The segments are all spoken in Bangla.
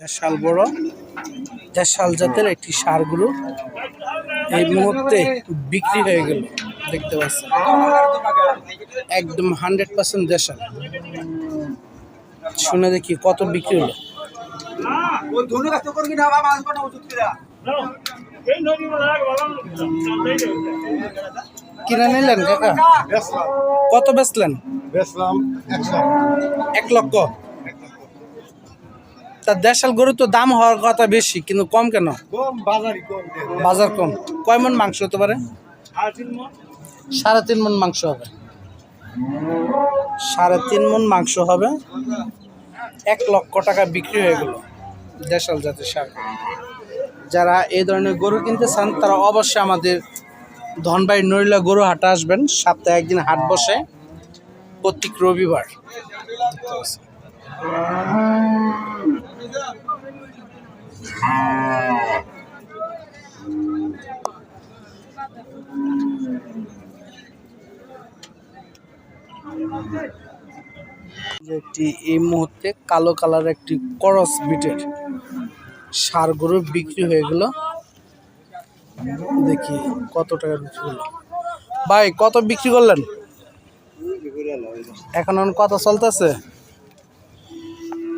দেশাল বড়। দেশাল জাতের একটি সার গরু এই মুহূর্তে বিক্রি হয়ে গেল দেখতে পাচ্ছেন। একদম হান্ড্রেড পার্সেন্ট দেশাল। শুনে দেখি কত বিক্রি হলো। কিনে নিলেন কাকা? কত বেচলেন? বেচলাম এক লক্ষ। তা দেশাল গরু তো দাম হওয়ার কথা বেশি কিন্তু কম কেন? বাজার কম। কয় মন মাংস হতে পারে? সাড়ে তিন মন। মাংস হবে। সাড়ে তিন মন মাংস হবে। এক লক্ষ টাকা বিক্রি হয়ে গেল দেশাল জাতের সার। যারা এই ধরনের গরু কিনতে চান তারা অবশ্যই আমাদের ধনবাই নরিলা গরু হাটে আসবেন। সপ্তাহে একদিন হাট বসে প্রত্যেক রবিবার। একটি এই মুহূর্তে কালো কালার একটি করস বিটের সার গরু বিক্রি হয়ে গেল। দেখি কত টাকা বিক্রি হলো। ভাই, কত বিক্রি করলেন? এখন কত চলতেছে?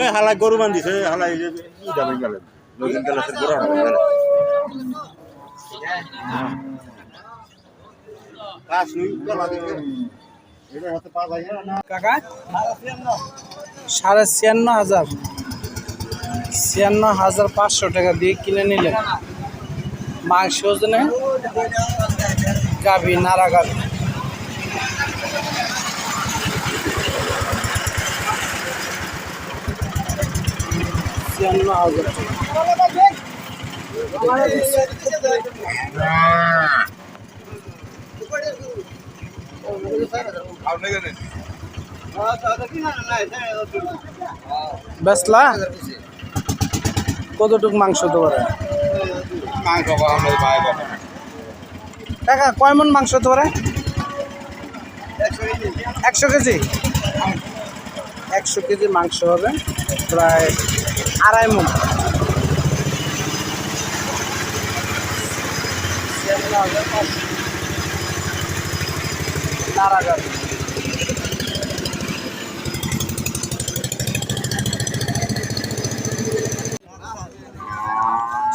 এ হালাই গরু বান্ধিছে হালাই গেলে। নদীন সাড়ে ছিয়ান্ন হাজার। ছিয়ান্ন হাজার পাঁচশো টাকা দিয়ে কিনে নিলেন। মাংস ওজনে গাভি নাড়া গাভি। হাজার বেসলা? কতটুকু মাংস হতে পারে? কাকা কয় মন মাংস হতে পারে? একশো কেজি? একশো কেজি মাংস হবে প্রায় আড়াই মন। নারাগাড়ি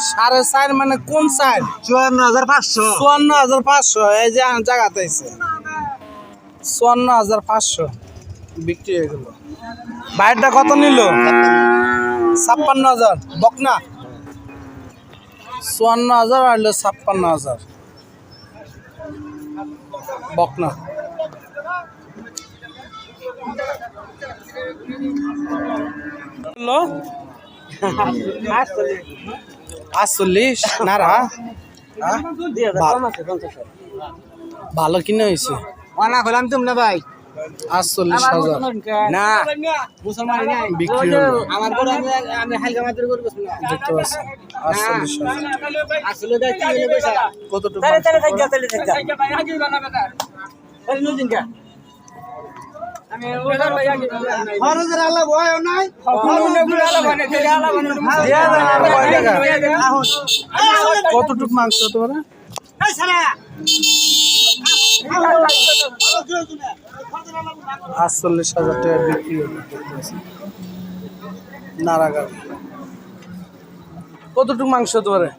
সাড়ে চার মানে কোন চার? চুয়ান্ন হাজার পাঁচশো। চুয়ান্ন হাজার পাঁচশো এই যে জায়গাতে চুয়ান্ন হাজার পাঁচশো। বিক্রি হয়ে গেল। বাইরটা কত নিল? ছাপ্পান্ন হাজার। বকনা? চুয়ান্ন হাজার আর হলো ছাপ্পান্ন হাজার। বকনা। আটচল্লিশ নারা? ভালো। কিনে হয়েছে। অনা খোলাম তুমি না ভাই। আটচল্লিশ হাজার। না। বিক্রি হলো। দেখতে পাচ্ছেন আটচল্লিশ হাজার। কতটুকু? কতটুকু মাংস সালা। আটচল্লিশ হাজার টাকা বিক্রি নারাগাড়ি কতটুকু মাংস হতে পারে?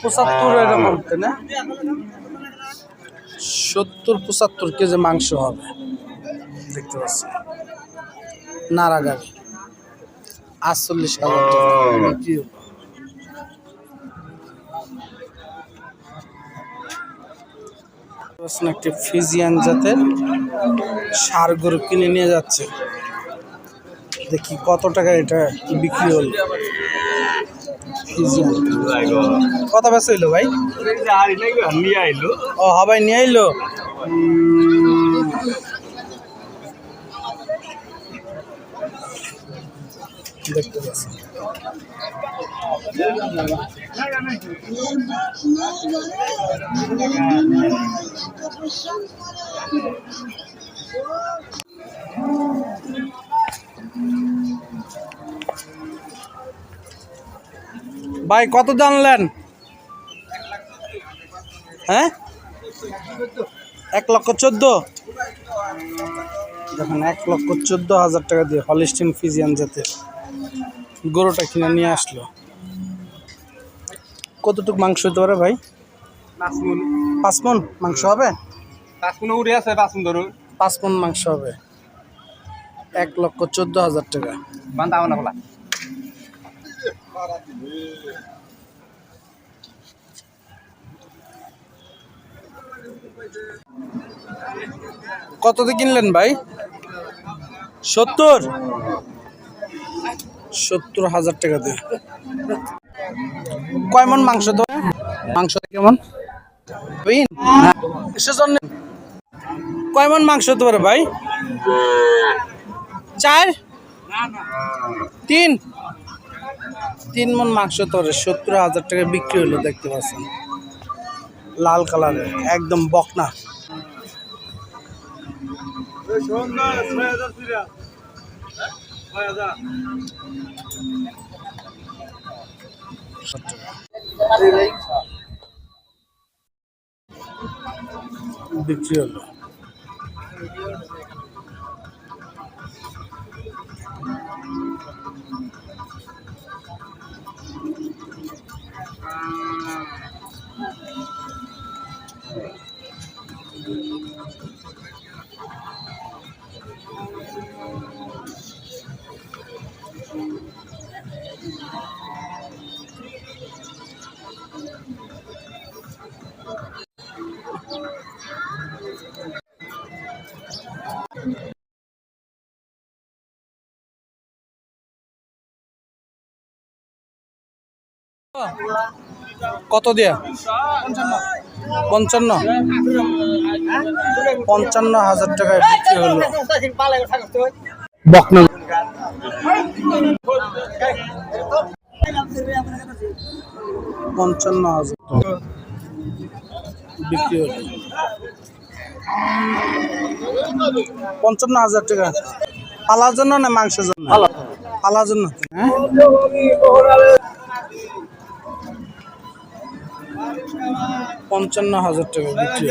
পঁচাত্তর এরকম না? সত্তর পঁচাত্তর কেজি মাংস হবে। দেখতে পাচ্ছি। নারাগাড়ি আটচল্লিশ হাজার টাকা বিক্রি একটি ফিজিয়ান জাতের সার গরু কিনে নিয়ে যাচ্ছে। দেখি কত টাকা এটা বিক্রি হল। কত বেচা হইল ভাই? ও, হবাই নিয়ে আইলো? দেখতে পাচ্ছি। ভাই, কত জানলেন? হ্যাঁ? এক লক্ষ চোদ্দ? দেখেন, এক লক্ষ চোদ্দ হাজার টাকা দিয়ে হলিস্টিন ফিজিয়ান যেতে গরুটা কিনে নিয়ে আসলো। কতটুকু মাংস হতে পারে ভাই? পাঁচ মন মাংস হবে? উড়ে আছে ধরুন। পাঁচ মন মাংস হবে। এক লক্ষ চোদ্দ হাজার টাকা। কত দিয়ে কিনলেন ভাই? সত্তর? সত্তর হাজার টাকা দিয়ে। কয় মন মাংস তো মাংস কেমন? বিন? সেজন্য কয় মন মাংস হতে পারে ভাই? চার? তিন? তিন মন মাংস হতে পারে সত্তর হাজার টাকা বিক্রি হলো দেখতে পাচ্ছেন। লাল কালারের একদম বকনা। বিক্রি হলো। কত দিয়া? পঞ্চান্ন। পঞ্চান্ন হাজার টাকায় বিক্রি হলো। বকনা পঞ্চান্ন হাজার টাকা বিক্রি হলো। পঞ্চান্ন হাজার টাকা। পালার জন্য না মাংসের জন্য। পালার জন্য। হ্যাঁ? পঞ্চান্ন হাজার টাকা বিক্রি।